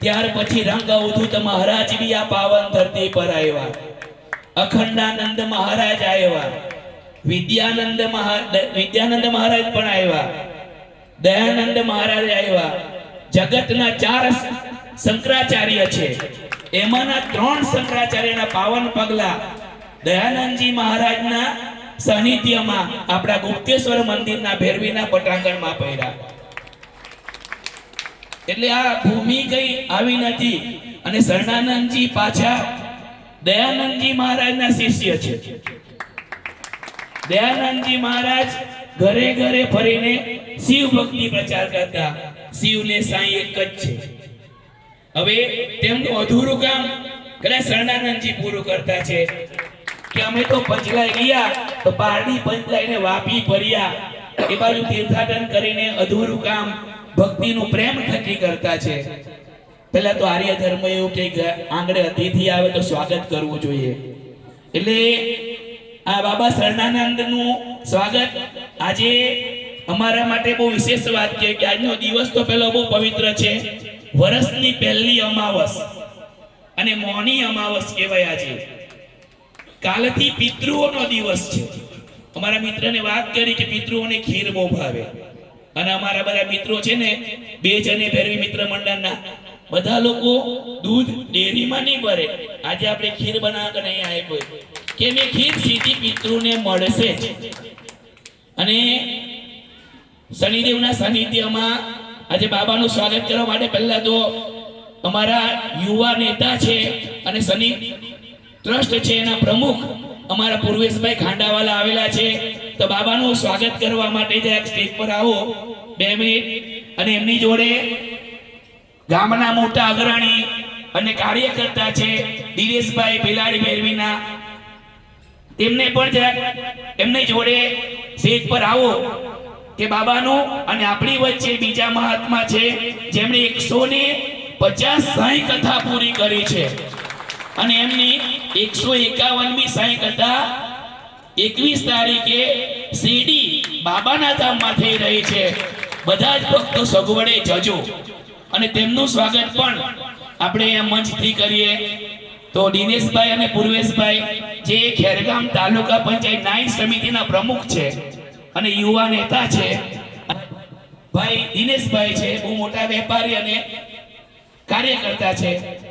ત્યાર પછી રંગ અવધૂત મહારાજ બી આ પાવન ધરતી પર આવ્યા. અખંડાનંદ મહારાજ આવ્યા. વિદ્યાનંદ વિદ્યાનંદ મહારાજ પણ આવ્યા. દયાનંદ મહારાજ આવ્યા. જગતના ચાર શંકરાચાર્ય છે. એમાંના ત્રણ શંકરાચાર્યના પાવન પગલા દયાનંદજી મહારાજના સાનિધ્યમાં આપણા ગુપ્તેશ્વર મંદિરના ભેરવીના પટાંગણમાં પડ્યા. એટલે આ ભૂમિ કઈ આવી નથી. અને શરણાનંદજી પાછા દયાનંદજી મહારાજના શિષ્ય છે. દયાનંદજી મહારાજ ઘરે ઘરે ફરીને શિવ ભક્તિ પ્રચાર કરતા. શિવને સાંઈ એક જ છે. હવે તેમનું અધૂરું કામ કદાચ શરણાનંદજી પૂરું કરતા છે. કે અમે તો પંચલાઈ ગયા, તો પારડી પંચલાઈને વાપી ફર્યા. એ બાજુ તીર્થાટન કરીને અધૂરું કામ ભક્તિનું પ્રેમ થકી કરતા છે. પહેલા તો આર્ય ધર્મ એવું કે આંગળે અતિથિ આવે તો સ્વાગત કરવું જોઈએ. એટલે આ બાબા શરણાનંદનું સ્વાગત આજે અમારા માટે બહુ વિશેષ વાત છે કે આજનો દિવસ તો પેલો બહુ પવિત્ર છે. વર્ષની પહેલી અમાવસ અને મોની અમાવસ કહેવાય આજે. કાલથી પિતૃઓનો દિવસ છે. અમારા મિત્રને વાત કરી કે પિતૃઓને ખીર બહુ ભાવે અને અમારા બધા મિત્રો છે ને, બે જણે ભેરવી મિત્ર મંડળના, બધા લોકો દૂધ ડેરીમાં નહીં ભરે. આજે આપણે ખીર બનાવવા નહીં આવ્યો કે મેં ખીર સીધી પિતૃને મળશે અને શનિદેવના સાનિધ્યમાં આજે બાબાનું સ્વાગત કરવા માટે પહેલા તો અમારા યુવા નેતા છે અને શનિ ટ્રસ્ટ છે એના પ્રમુખ અમારા પૂર્વેશભાઈ ખાંડાવાલા આવેલા છે. તો બાબાનું સ્વાગત કરવા માટે જરાક સ્ટેજ પર આવો. બે મિનિટ. અને એમની જોડે ગામના મોટા અગ્રણી અને કાર્યકર્તા છે દિનેશભાઈ ભેલાડી ભેરવીના. તેમને પણ જરાક એમની જોડે સ્ટેજ પર આવો કે બાબાનું અને આપણી વચ્ચે બીજા મહાત્મા છે જેમણે એકસો ને પચાસ સાઈ કથા પૂરી કરી છે. અને એમની એકસો એકાવનમી સાઈ કથા એકવીસ તારીખે શિરડી બાબાના ધામમાં થઈ રહી છે. બધા જ ભક્તો સગવડે જજો. અને તેમનું સ્વાગત પણ આપણે આ મંચથી કરીએ. તો દિનેશભાઈ અને પૂર્વેશભાઈ, જે ખેરગામ તાલુકા પંચાયત નાઈ સમિતિના પ્રમુખ છે અને યુવા નેતા છે. ભાઈ દિનેશભાઈ છે, બહુ મોટા વેપારી અને કાર્યકર્તા છે.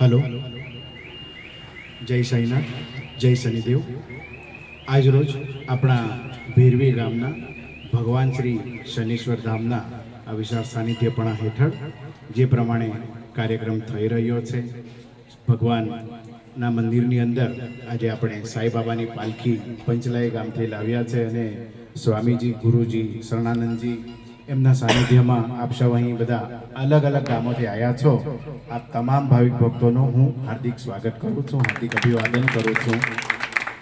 હલો. જય સાઈનાથ, જય શનિદેવ. આજરોજ આપણા ભેરવી ગામના ભગવાન શ્રી શનીશ્વર ધામના આ વિશાળ સાનિધ્યપણા હેઠળ જે પ્રમાણે કાર્યક્રમ થઈ રહ્યો છે. ભગવાનના મંદિરની અંદર આજે આપણે સાંઈબાબાની પાલખી પંચલાય ગામથી લાવ્યા છે અને સ્વામીજી, ગુરુજી, શરણાનંદજી એમના સાનિધ્યમાં આપ સૌ અહીં બધા અલગ અલગ ગામોથી આવ્યા છો. આપ તમામ ભાવિક ભક્તોનું હું હાર્દિક સ્વાગત કરું છું, હાર્દિક અભિવાદન કરું છું.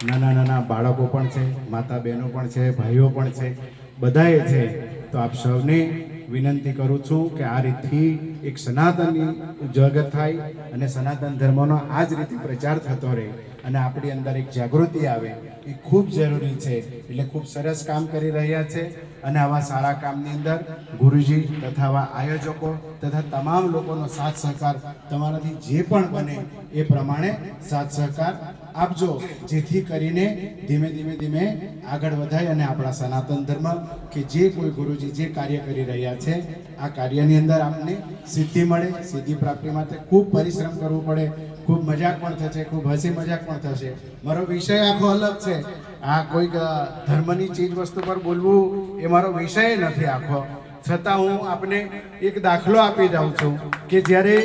નાના નાના બાળકો પણ છે, માતા બહેનો પણ છે, ભાઈઓ પણ છે, બધાએ છે. તો આપ સૌને વિનંતી કરું છું કે આ રીતથી એક સનાતનની જગત થાય અને સનાતન ધર્મનો આ જ રીતે પ્રચાર થતો રહે અને આપણી અંદર એક જાગૃતિ આવે, એ ખૂબ જરૂરી છે. એટલે ખૂબ સરસ કામ કરી રહ્યા છે અને આવા સારા કામની અંદર ગુરુજી તથા આવા આયોજકો તથા તમામ લોકોનો સાથ સહકાર તમારાથી જે પણ બને એ પ્રમાણે સાથ સહકાર આપજો. જેથી કરીને ધીમે ધીમે ધીમે આગળ વધાય અને આપણા સનાતન ધર્મ કે જે કોઈ ગુરુજી જે કાર્ય કરી રહ્યા છે, આ કાર્યની અંદર આપને સિદ્ધિ મળે, સિદ્ધિ પ્રાપ્તિ માટે ખૂબ પરિશ્રમ કરવો પડે, ખૂબ મજાક પણ થશે, ખૂબ હસી મજાક પણ થશે. મારો વિષય આખો અલગ છે. આ કોઈક ધર્મની ચીજ વસ્તુ પર બોલવું એ મારો વિષય નથી આખો. છતાં હું આપને એક દાખલો આપી જાઉં છું કે જ્યારે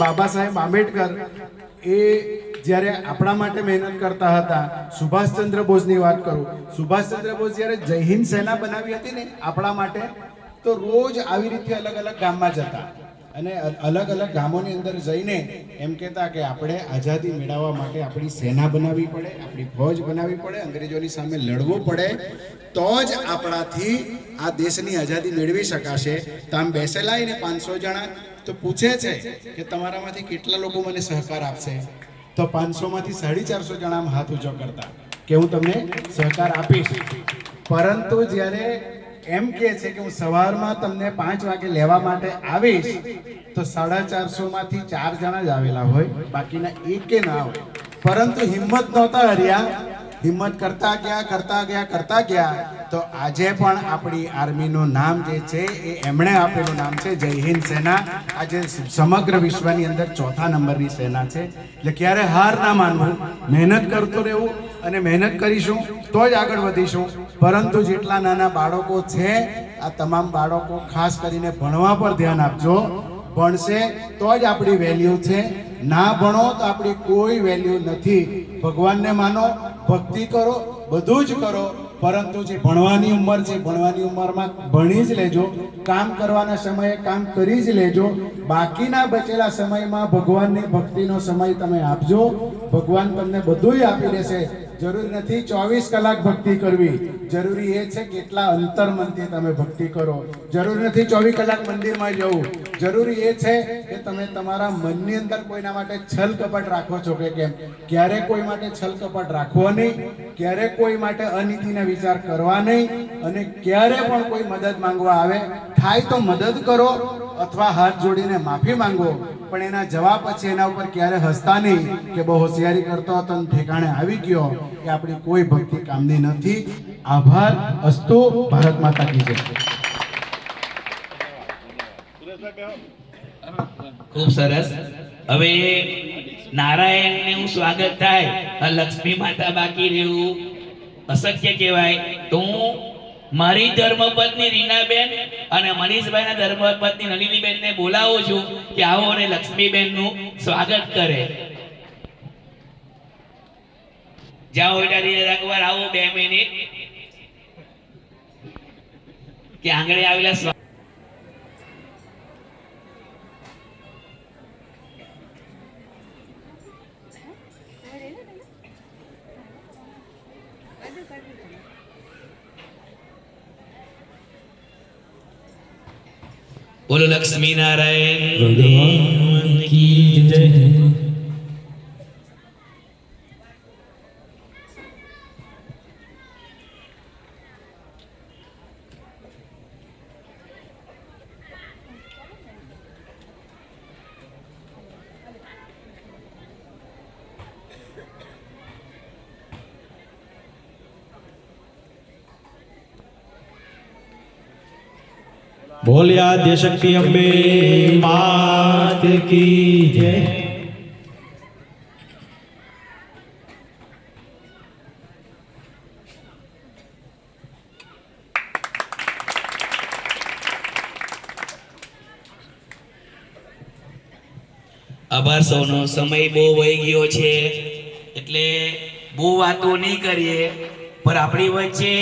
બાબા સાહેબ આંબેડકર એ જ્યારે આપણા માટે મહેનત કરતા હતા, સુભાષચંદ્ર બોઝની વાત કરું. સુભાષચંદ્ર બોઝ જ્યારે જય હિન્દ સેના બનાવી હતી ને, આપણા માટે, તો રોજ આવી રીતે અલગ અલગ ગામમાં જતા અને અલગ અલગ ગામોની અંદર જઈને એમ કહેતા કે આપણે આઝાદી મેળવવા માટે આપણી સેના બનાવવી પડે, આપણી ફોજ બનાવવી પડે, અંગ્રેજોની સામે લડવું પડે, તો જ આપણાથી આ દેશની આઝાદી મેળવી શકાશે. તો આમ બેસેલા ને પાંચસો જણા, તો પૂછે છે કે તમારામાંથી કેટલા લોકો મને સહકાર આપશે? તો પાંચસોમાંથી સાડી ચારસો જણા આમ હાથ ઊંચો કરતા, કે હું તમને સહકાર આપીશ. પરંતુ જ્યારે એમ કહે છે કે હું સવારમાં તમને પાંચ વાગે લેવા માટે આવીશ, તો સાડા ચારસો માંથી ચાર જણા જ આવેલા હોય, બાકીના એકે ના હોય. પરંતુ હિંમત નહોતા હર્યા. હિંમત કરતા ગયા કરતા ગયા કરતા ગયા. તો આજે પણ આપણી આર્મીનું નામ જે છે, એ એમણે આપેલું નામ છે, જય હિન્દ સેના. આજે સમગ્ર વિશ્વની અંદર ચોથા નંબરની સેના છે. એટલે ક્યારે હાર ના માનવું, મહેનત કરતું રહેવું અને મહેનત કરીશું, તો જ આગળ વધીશું. પરંતુ જેટલા નાના બાળકો છે, આ તમામ બાળકો ખાસ કરીને ભણવા પર ધ્યાન આપજો. ભણશે તો જ આપણી વેલ્યુ છે. ના ભણો તો આપણી કોઈ વેલ્યુ નથી. ભગવાનને માનો, ભક્તિ કરો, બધું જ કરો, પરંતુ જે ભણવાની ઉંમર છે, ભણવાની ઉંમરમાં ભણી જ લેજો, કામ કરવાના સમયે કામ કરી જ લેજો, બાકીના બચેલા સમયમાં ભગવાનની ભક્તિનો સમય તમે આપજો, ભગવાન તમને બધુંય આપી દેશે જરૂરી નથી, ચોવીસ કલાક ભક્તિ કરવી. જરૂરી એ છે કેટલા અંતર મનથી તમે ભક્તિ કરો. જરૂર નથી ચોવીસ કલાક મંદિરમાં જવું. જરૂરી એ છે કે તમે તમારા મનની અંદર કોઈના માટે છલ કપટ રાખો છો કે કેમ? ક્યારે કોઈ માટે છલ કપટ રાખવો નહીં, ક્યારે કોઈ માટે અનીતિના વિચાર કરવા નહીં, અને ક્યારે પણ કોઈ મદદ માંગવા આવે, થાય તો મદદ કરો અથવા હાથ જોડીને માફી માંગો, પણ એના જવાબ પછી એના ઉપર ક્યારે હસતા નહીં કે બહુ હોશિયારી કરતો હતો ઠેકાણે આવી ગયો કે આપણી કોઈ ભક્તિ કામની નથી. આભાર. અસ્તુ. ભારત માતા કી જય. ખૂબ સરસ. હવે નારાયણને હું સ્વાગત થાય લક્ષ્મી માતા બાકી રહેવું અશક્ય કહેવાય. તો હું મારી ધર્મપત્ની રીનાબેન અને મનીષભાઈના ધર્મપત્ની નલિનીબેનને બોલાવું છું કે આવો અને લક્ષ્મીબેનનું સ્વાગત કરે. જાઓ બેટા એકવાર આવો બે મિનિટ. કે આંગળે આવેલા બોલો લક્ષ્મી નારાયણ ભગવાન કી જય બોલ્યા, દેશક્તિ અંબે, માત કી જય. આભાર સૌનો. સમય બહુ વહી ગયો છે, એટલે બહુ વાતો નહીં કરીએ, પણ આપણી વચ્ચે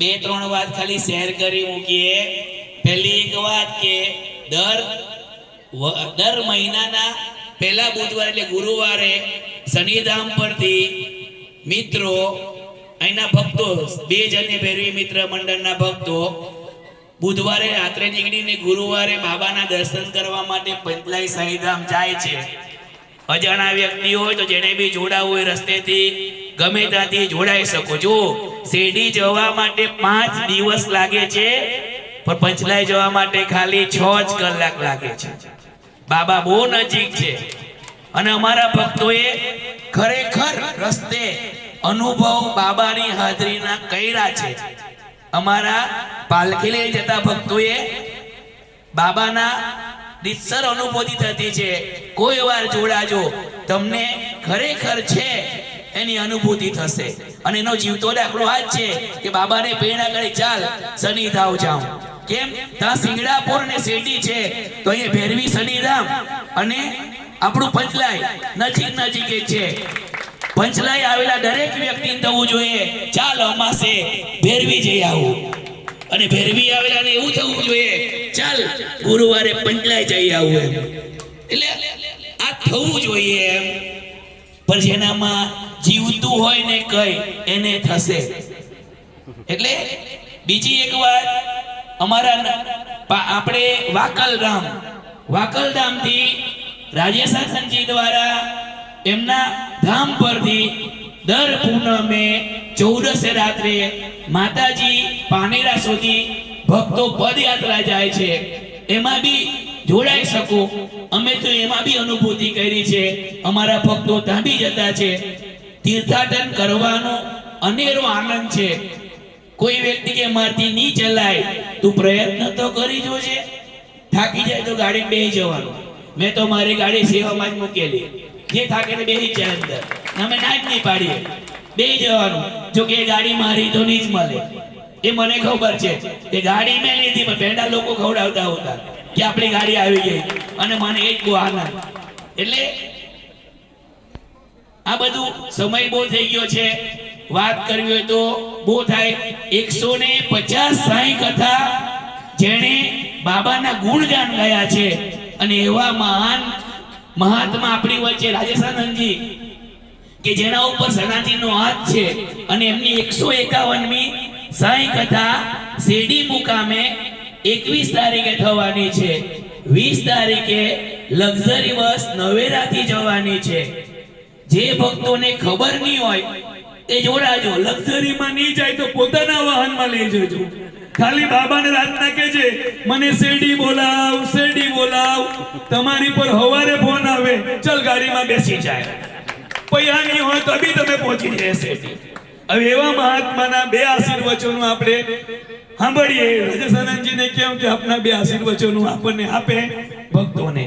બે ત્રણ વાત ખાલી શેર કરી મૂકીએ. પહેલી એક વાત કે દર દર મહિનાના પહેલા બુધવારે એટલે ગુરુવારે શનિધામ પરથી મિત્રો અહીંના ભક્તો, બે જણને ભેરવી મિત્ર મંડળના ભક્તો, બુધવારે રાત્રે નીકળીને ગુરુવારે બાબાના દર્શન કરવા માટે પંચલાઈ સાઈધામ જાય છે. અજાણા વ્યક્તિ હોય તો જેને બી જોડાવું હોય રસ્તેથી, ગમે ત્યાંથી જોડાઈ શકો. જો શેરડી જવા માટે પાંચ દિવસ લાગે છે, પણ પંચલાઈ જવા માટે ખાલી છ જ કલાક લાગે છે. બાબા બહુ નજીક છે. અને અમારા ભક્તોએ ખરેખર રસ્તે અનુભવ બાબાની હાજરીના કર્યા છે. અમારા પાલખી લઈ જતા ભક્તોએ બાબાના રીતસર અનુભૂતિ થતી છે. કોઈ વાર જોડાજો, તમને ખરેખર છે એની અનુભૂતિ થશે. અને એનો જીવતો દાખલો આ જ છે કે બાબાને પ્રેરણા કરે ચાલ શનિધામ જાઉં. કેમ? ત્યાં સિંગડાપુર ને શેરડી છે, તો અહીંયા ભેરવી શનિધામ અને આપણું પંચલાય નજીક નજીક છે. પંચલાય આવેલા દરેક વ્યક્તિ થવું જોઈએ. ચાલ અમાસે, ભેરવી જઈ આવું. અને ભેરવી આવેલાને એવું થવું જોઈએ, ચાલ ગુરુવારે પંચલાય જઈ આવું એમ. એટલે આ થવું જોઈએ એમ. પણ જેનામાં જીવતું હોય ને કઈ, એને થશે. એટલે બીજી એક વાત, અમારા આપણે વાકલરામ વાકલધામથી રાજેશાસનજી દ્વારા એમના ધામ પરથી દર પૂનમે ચૌદસે રાત્રે માતાજી પાનેરા સુધી ભક્તો પદયાત્રા જાય છે. એમાં બી જોડાઈ શકો. અમે તો એમાં બી અનુભૂતિ કરી છે. અમારા ભક્તો ત્યાં જતા છે. તીર્થાટન કરવાનો અનેરો આનંદ છે. કોઈ વ્યક્તિ કે મારથી નહીં ચલાય, તું પ્રયત્ન તો કરી જોજે. થાકી જાય તો ગાડી બેસી જવાનું. મેં તો મારી ગાડી સેવામાં જ મૂકેલી. જે થાકે બેસી જાય અંદર. અમે ના જ નહીં પાડીએ. બે જવાનું. જો કે ગાડી મારી તો નહીં જ મળે. એ મને ખબર છે કે ગાડી મેં લીધી, પણ પેંડા લોકો ખવડાવતા હતા કે આપણી ગાડી આવી ગઈ. અને મને એ જ બહુ આનંદ. એટલે આ બધું સમય બહુ થઈ ગયો છે. વાત કરવી હોય તો બહુ થાય. એકસો ને પચાસ સાઈ કથા જેણે બાબાના ગુણગાન ગાયા છે. અને એવા મહાન મહાત્મા આપણી વચ્ચે રાજેશાનંદજી, કે જેના ઉપર સનાતીનો હાથ છે. અને એમની એકસો એકાવનમી સાંઈ કથા શેરડી મુકામે એકવીસ તારીખે થવાની છે. વીસ તારીખે લક્ઝરી બસ નવેરાથી જવાની છે. જે ભક્તોને ખબર નહીં હોય, એ જોડાજો. લક્ઝરીમાં નહીં જાય તો પોતાના વાહનમાં લઈ જજો. ખાલી બાબાને રાતના કહેજે, મને શેરડી બોલાવ શેરડી બોલાવ. તમારી પર હવારે ફોન આવે, ચલ ગાડીમાં બેસી જાય. પૈસા નહીં હોય તો બી તમે પહોંચી જાય શેરડી. હવે એવા મહાત્માના બે આશીર્વચનો આપણે સાંભળીએ. રાજેશાનંદજીને કેમ કે આપના બે આશીર્વચનો આપણને આપે ભક્તોને.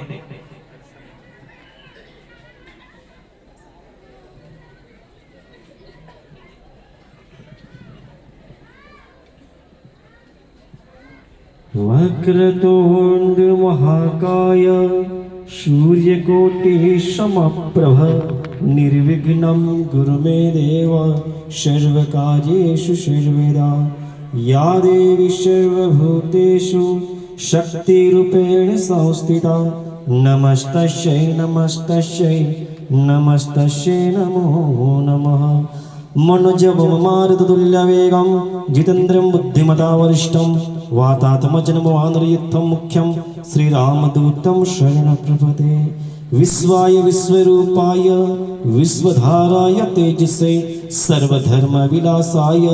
વક્રતુંડ મહાકાય સૂર્યકોટિ સમપ્રભ નિર્વિઘ્ન ગુરુમે દેવ સર્વકાર્યુ સર્વદા યા દેવી સર્વભૂતેષુ શક્તિરૂપેણ સંસ્થિતા નમસ્તસ્ય નમસ્તસ્ય નમસ્તસ્ય નમો નમઃ મનુજવમારતુલ્યવેગમ જીતેન્દ્રમ બુદ્ધિમતા વરિષ્ઠમ वातात्मजन्मवानरयुद्धं मुख्यं श्रीरामदूतं शरणप्रपदे विश्वाय विश्वरूपाय विश्वधाराय तेजसे सर्वधर्मविलासाय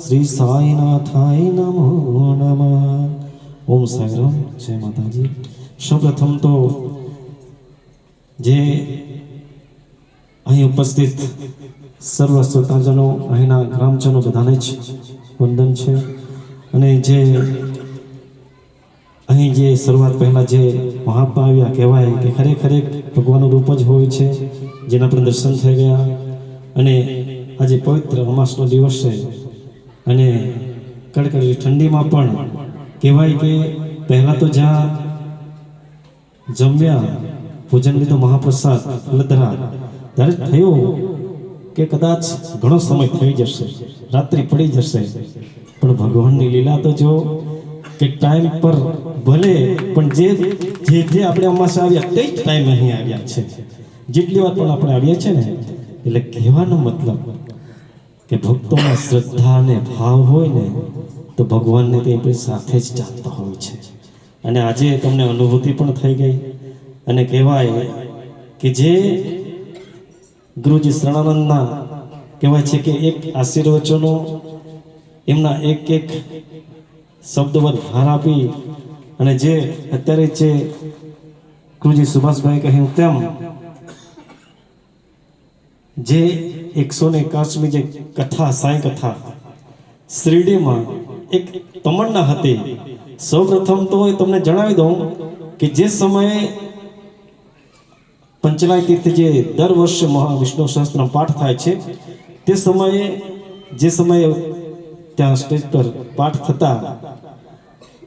श्री साईनाथाय नमो नमः ઓમ સાંઈરામ જય માતાજી સૌપ્રથમ તો જે અહીં ઉપસ્થિત સર્વ શ્રોતાજનો અહીંના ગ્રામજનો બધાને જ વંદન છે અને જે અહીં જે શરૂઆત પહેલાં જે મહાત્મા આવ્યા કહેવાય કે ખરેખર એક ભગવાનનું રૂપ જ હોય છે, જેના પર દર્શન થઈ ગયા. અને આજે પવિત્ર અમાસનો દિવસ છે. અને કડકડી ઠંડીમાં પણ કહેવાય કે પહેલાં તો જ્યાં જમ્યા, ભોજન લીધો મહાપ્રસાદ લધરા ત્યારે થયું કે કદાચ ઘણો સમય થઈ જશે, રાત્રિ પડી જશે. પણ ભગવાનની લીલા તો જો કે ટાઈમ પર ભલે, પણ જે જે જે આપણે અમાસા આવ્યા, તે જ ટાઈમે અહીં આવ્યા છે. જેટલી વાર પણ આપણે આવ્યા છે ને, એટલે કહેવાનો મતલબ કે ભક્તોમાં શ્રદ્ધા અને ભાવ હોય ને, તો ભગવાનને તે સાથે જ ચાલતા હોય છે. અને આજે તમને અનુભૂતિ પણ થઈ ગઈ. અને કહેવાય કે જે ગુરુજી શરણાનંદના કહેવાય છે કે એક આશીર્વચનો એમના એક એક શબ્દ પર ભાર આપી અને જે અત્યારે જે ગુરુજી સુભાષભાઈ કહ્યું તેમ, જે એકસો ને એકાસમી જે કથા, સાંઈ કથા શિરડીમાં એક તમન્ના હતી. સૌપ્રથમ તો એ તમને જણાવી દઉં કે જે સમયે પંચલાય તીર્થ જે દર વર્ષે મહાવિષ્ણુ સહસ્ત્ર પાઠ થાય છે, તે સમયે, જે સમયે ત્યાં સ્ટેજ પર પાઠ થતા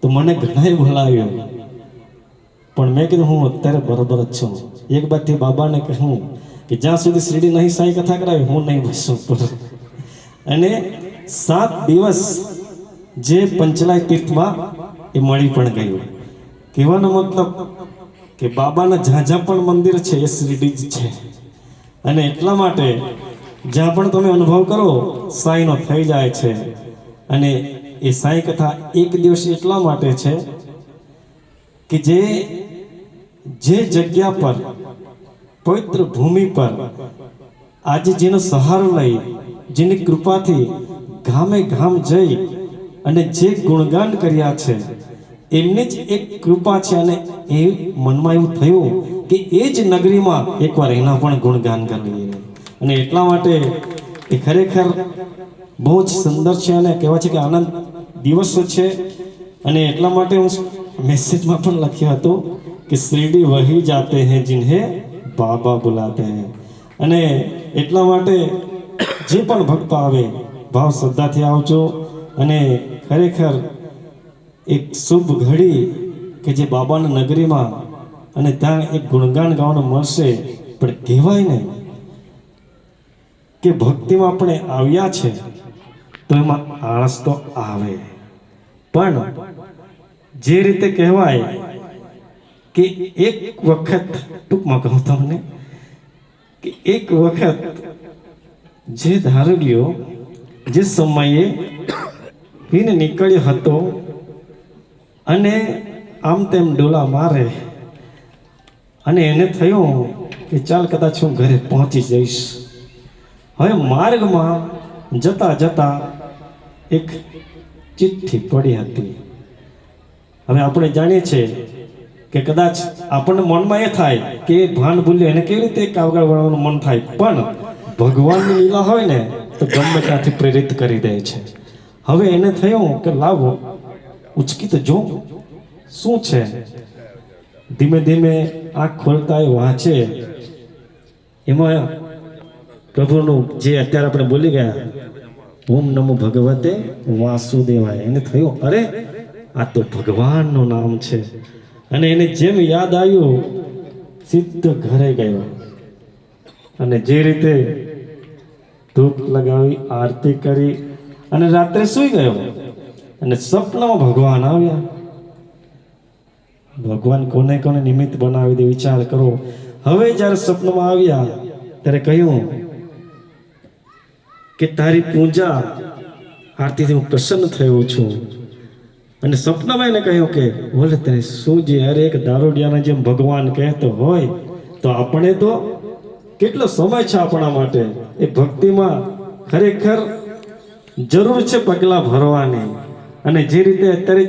તો મને ઘણાય બોલાવ્યો. પણ મેં કીધું, હું અત્યારે બરોબર જ છું. એક બાદથી બાબાને કહું કે, જ્યાં સુધી શિરડી નહીં સાંઈ કથા કરાવી, હું નહીં બસું પર અને સાત દિવસ જે પંચલાય તીર્થમાં એ મળી પણ ગયું. કહેવાનો મતલબ કે બાબાના જ્યાં જ્યાં પણ મંદિર છે, એ શિરડી જ છે. અને એટલા માટે જ્યાં પણ તમે અનુભવ કરો, સાંઈનો થઈ જાય છે. અને એ સાંઈ કથા એક દિવસ એટલા માટે છે કે જે જે જગ્યા પર, પવિત્ર ભૂમિ પર આજે જેનો સહારો લઈ, જેની કૃપાથી ગામે ગામ જઈ અને જે ગુણગાન કર્યા છે, એમની જ એક કૃપા છે અને એ મનમાં એવું થયું કે એ જ નગરીમાં એકવાર એના પણ ગુણગાન કરી અને એટલા માટે એ ખરેખર બહુ જ સુંદર છે અને કહેવાય છે કે આનંદ દિવસો છે. અને એટલા માટે હું મેસેજમાં પણ લખ્યું હતું કે શિરડી વહી જાતે હે જિન્હે બાબા બુલાતે હે. અને એટલા માટે જે પણ ભક્તો આવે, ભાવ શ્રદ્ધાથી આવજો. અને ખરેખર એક શુભ ઘડી કે જે બાબાના નગરીમાં અને ત્યાં એક ગુણગાન ગાવાનું મળશે. પણ કહેવાય ને કે ભક્તિમાં આપણે આવ્યા છે. તો એમાં આળસ તો આવે. પણ જે રીતે કહેવાય કે એક વખત, ટૂંકમાં કહું તમને, કે એક વખત જે ધારડીઓ જે સમયે પીને નીકળ્યો હતો અને આમ તેમ ડોલા મારે અને એને થયું કે ચાલ કદાચ હું ઘરે પહોંચી જઈશ. હવે માર્ગમાં જતા જતા એક ચિઠ્ઠી પડી હતી. હવે આપણે જાણીએ છીએ કે કદાચ આપણને મનમાં એ થાય કે ભાન ભૂલ્યો, એને કેવી રીતે કાગળ વળવાનું મન થાય? પણ ભગવાનની લીલા હોય ને, તો ગમે ત્યાંથી પ્રેરિત કરી દે છે. હવે એને થયું કે લાવો, ઉચકી તો જો શું છે? ધીમે ધીમે આંખ ખોલતા એ વાંચે. એમાં પ્રભુનું જે અત્યારે આપણે બોલી ગયા ઓમ નમો ભગવતે વાસુદેવાય. એને થયું, અરે, આ તો ભગવાનનું નામ છે. અને એને જેમ યાદ આવ્યું, સિદ્ધ ઘરે ગયો. અને જે રીતે ધૂપ લગાવી, આરતી કરી, અને રાત્રે સૂઈ ગયો. અને સપનામાં ભગવાન આવ્યા. ભગવાન કોને કોને નિમિત્ત બનાવી દે વિચાર કરો. હવે જ્યારે સપનામાં આવ્યા, ત્યારે કહ્યું કે તારી પૂજા આરતીથી હું પ્રસન્ન થયો છું. અને સપનામાં એને કહ્યું કે બોલે તને શું જે અરે એક દારૂડિયાના જેમ ભગવાન કહેતો હોય, તો આપણે તો કેટલો સમય છે આપણા માટે? એ ભક્તિમાં ખરેખર જરૂર છે પગલાં ભરવાની. અને જે રીતે અત્યારે